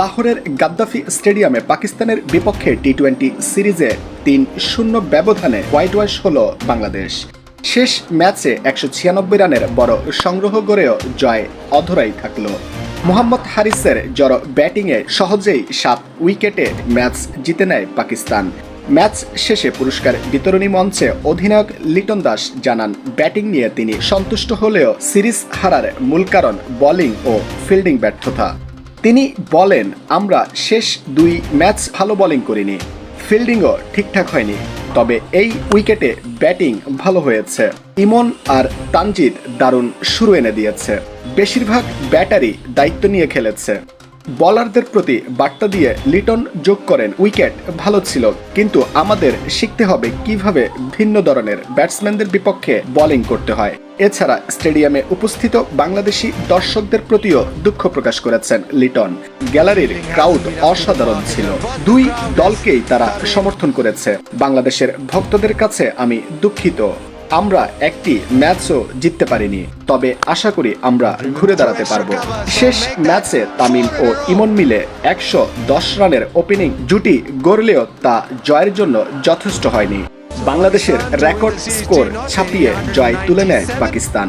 লাহোরের গাদ্দাফি স্টেডিয়ামে পাকিস্তানের বিপক্ষে টি টোয়েন্টি সিরিজে তিন শূন্য ব্যবধানে হোয়াইট ওয়াশ হল বাংলাদেশ। শেষ ম্যাচে একশো ছিয়ানব্বই রানের বড় সংগ্রহ গড়েও জয় অধরাই থাকল। মোহাম্মদ হারিসের জড় ব্যাটিংয়ে সহজেই সাত উইকেটে ম্যাচ জিতে নেয় পাকিস্তান। ম্যাচ শেষে পুরস্কার বিতরণী মঞ্চে অধিনায়ক লিটন দাস জানান, ব্যাটিং নিয়ে তিনি সন্তুষ্ট হলেও সিরিজ হারার মূল কারণ বোলিং ও ফিল্ডিং ব্যর্থতা। তিনি বলেন, আমরা শেষ দুই ম্যাচ ভালো বোলিং করিনি, ফিল্ডিংও ঠিকঠাক হয়নি, তবে এই উইকেটে ব্যাটিং ভালো হয়েছে। ইমন আর তানজিদ দারুণ শুরু এনে দিয়েছে। বেশিরভাগ ব্যাটারি দায়িত্ব নিয়ে খেলেছে। বলারদের প্রতি বার্তা দিয়ে লিটন যোগ করেন উইকেট, ভালো ছিল। কিন্তু আমাদের শিখতে হবে কীভাবে ভিন্ন ধরনের ব্যাটসম্যানদের বিপক্ষে বোলিং করতে হয়। এছাড়া স্টেডিয়ামে উপস্থিত বাংলাদেশি দর্শকদের প্রতিও দুঃখ প্রকাশ করেছেন লিটন। গ্যালারির ক্রাউড অসাধারণ ছিল। দুই দলকেই তারা সমর্থন করেছে। বাংলাদেশের ভক্তদের কাছে আমি দুঃখিত। আমরা একটি ম্যাচও জিততে পারিনি, তবে আশা করি আমরা ঘুরে দাঁড়াতে পারব। শেষ ম্যাচে তামিম ও ইমন মিলে একশো দশ রানের ওপেনিং জুটি গড়লেও তা জয়ের জন্য যথেষ্ট হয়নি। বাংলাদেশের রেকর্ড স্কোর ছাপিয়ে জয় তুলে নেয় পাকিস্তান।